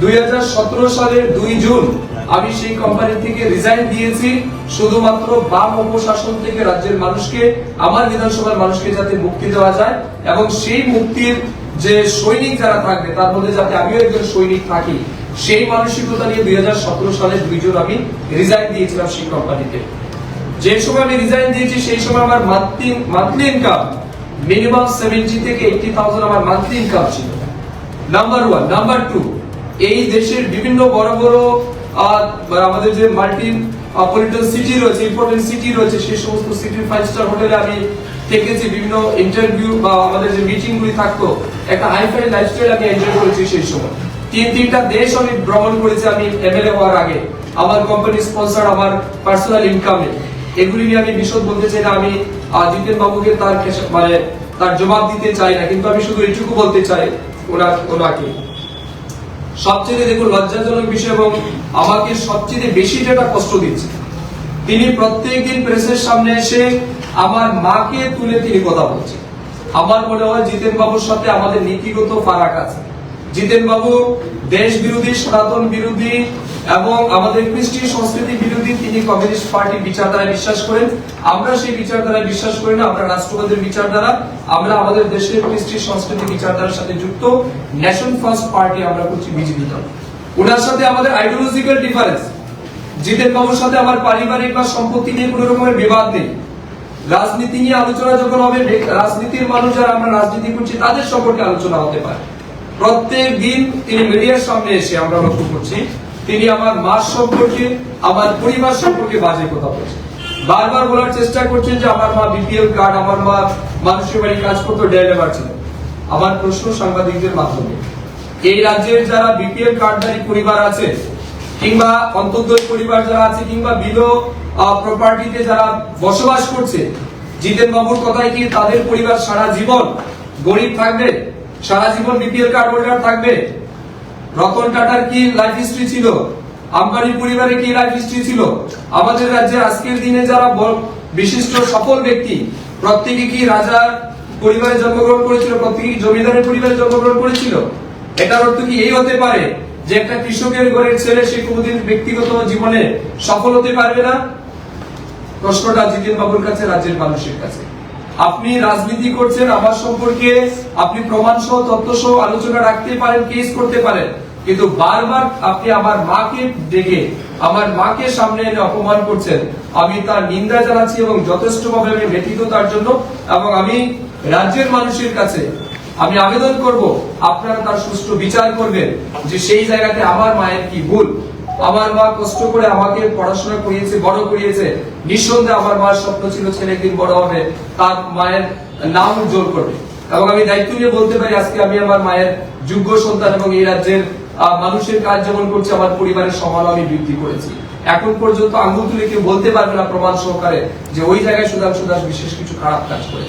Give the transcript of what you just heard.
দুই হাজার সতেরো সালের দুই জুন আমি সেই কোম্পানি থেকে রিজাইন দিয়েছি। শুধুমাত্র বাম উপশাসন থেকে রাজ্যের মানুষকে, আমার বিধানসভার মানুষকে যাতে মুক্তি দেওয়া যায় এবং সেই মুক্তির যে সৈনিক যারা থাকবে, তার মধ্যে যাতে আমিও একজন সৈনিক থাকি, সেই মানসিকতা নিয়ে দুই হাজার সতেরো সালের দুই জুন আমি রিজাইন দিয়েছিলাম সেই কোম্পানিতে যে সময় আমি রিজাইন দিয়েছি, সেই সময় আমার monthly monthly income minimum seventy থেকে এইটি থাউজেন্ড আমার মান্থলি ইনকাম ছিল। নাম্বার ওয়ান নাম্বার টু এই দেশের বিভিন্ন বড় বড় আমাদের যে মাল্টি পলিটন সিটি রয়েছে ইম্পর্টেন্ট সিটি রয়েছে, সেই সমস্ত সিটির ফাইভ স্টার হোটেলে আমি থেকেছি, বিভিন্ন ইন্টারভিউ বা আমাদের যে মিটিং গুলি থাকতো, একটা হাইফাই লাইফস্টাইল আমি এনজয় করেছি সেই সময়। তিন, তিনটা দেশ আমি ভ্রমণ করেছি আমি এমএলএ হওয়ার আগে, আমার কোম্পানি স্পন্সর আমার পার্সোনাল ইনকামে এগুলি নিয়ে আমি বিশদ বলতে চাই না, আমি জিতেন বাবুকে তার মানে তার জবাব দিতে চাই না, কিন্তু আমি শুধু এইটুকু বলতে চাই ওনার ওনাকে। সবচেয়ে দেখুন লজ্জাজনক বিষয় এবং আমাকে সবচেয়ে বেশি যেটা কষ্ট দিচ্ছে, তিনি প্রত্যেকদিন প্রেসের সামনে এসে আমার মাকে তুলে তিনি কথা বলছেন। আমার মনে হয় জিতেন বাবুর সাথে আমাদের নীতিগত ফারাক আছে। জিতেন বাবু দেশ বিরোধী সনাতন বিরোধী এবং আমাদের কৃষ্টি সংস্কৃতি বিরোধী তিনি কমিউনিস্ট পার্টি বিচারধারায় বিশ্বাস করেন। আমরা সেই বিচারধারায় বিশ্বাস করি না, আমরা রাষ্ট্রবাদের বিচারধারা। আমরা আমাদের দেশের কৃষ্টি সংস্কৃতি বিচারধারার সাথে যুক্ত। ন্যাশন ফার্স্ট পার্টি আমরা করছি বিজেপি দল। ওনার সাথে আমাদের আইডিওলজিক্যাল ডিফারেন্স জিতেন বাবুর সাথে আমার পারিবারিক বা সম্পত্তি নিয়ে কোনো রকমের বিবাদ নেই। রাজনীতি নিয়ে আলোচনা যখন হবে রাজনীতির মানুষ যারা আমরা রাজনীতি করছি, তাদের সম্পর্কে আলোচনা হতে পারে। প্রত্যেক দিন তিনি মিডিয়ার সামনে এসে আমরা লক্ষ্য করছি তিনি আমার মা সম্পর্কে, আমার পরিবার সম্পর্কে বাজে কথা বলছেন। বারবার বলার চেষ্টা করছেন যে আমার মা বিপিএল কার্ড, আমার মা মানুষের বাড়ি কাজ করতো, ডেলিভার ছিল। আমার প্রশ্ন সাংবাদিকদের মাধ্যমে। এই রাজ্যের যারা বিপিএল কার্ডধারী পরিবার আছে, কিংবা অন্তর্দয় পরিবার যারা আছে, কিংবা বিলো প্রপার্টিতে যারা বসবাস করছে, জিতেন বাবুর কথায় কি তাদের পরিবার সারা জীবন গরিব থাকবে? সারা জীবন বিপিএল কার্ড হোল্ডার থাকবে? রতন টাটার কি লাইফ হিস্ট্রি ছিল? আম্বানি পরিবারে কি লাইফ হিস্ট্রি ছিল? আমাদের রাজ্যে আজকের দিনে যারা বিশিষ্ট, সফল ব্যক্তি, প্রত্যেকে কি রাজার পরিবারে জন্মগ্রহণ করেছিল? প্রত্যেকে জমিদারের পরিবারে জন্মগ্রহণ করেছিল? এটার অর্থ কি? এই হতে পারে যে একটা কৃষকের ঘরের ছেলে সে কোনোদিন ব্যক্তিগত জীবনে সফল হতে পারবে না? প্রশ্নটা জিতেন বাবুর কাছে, রাজ্যের মানুষের কাছে। আপনি রাজনীতি করছেন, আমার সম্পর্কে আপনি প্রমাণ সহ তথ্য সহ আলোচনা রাখতে পারেন কেস করতে পারেন। কিন্তু বারবার আপনি আমার মাকে ডেকে, আমার মাকে সামনে এনে অপমান করছেন। আমি তার নিন্দা জানাচ্ছি এবং যথেষ্টভাবে আমি ব্যথিত তার জন্য এবং আমি রাজ্যের মানুষের কাছে আমি আবেদন করব, আপনারা তার সুষ্ঠু বিচার করবেন যে সেই জায়গাতে আমার মায়ের কি ভুল। আমার মা কষ্ট করে আমাকে পড়াশোনা করিয়েছে, বড় করিয়েছে। নিঃসন্দেহে আমার মার স্বপ্ন ছিল ছেলে একদিন বড় হবে, তার মায়ের নাম উজ্জ্বল করবে। এবং আমি দায়িত্ব নিয়ে বলতে পারি, আজকে আমি আমার মায়ের যোগ্য সন্তান এবং এই রাজ্যের মানুষের কাজ যেমন করছে, আমার পরিবারের সমান আমি বৃদ্ধি করেছি। এখন পর্যন্ত আঙ্গুল তুলে কেউ বলতে পারবে না প্রমাণ সহকারে যে ওই জায়গায় সুদান সুদাস বিশেষ কিছু খারাপ কাজ করে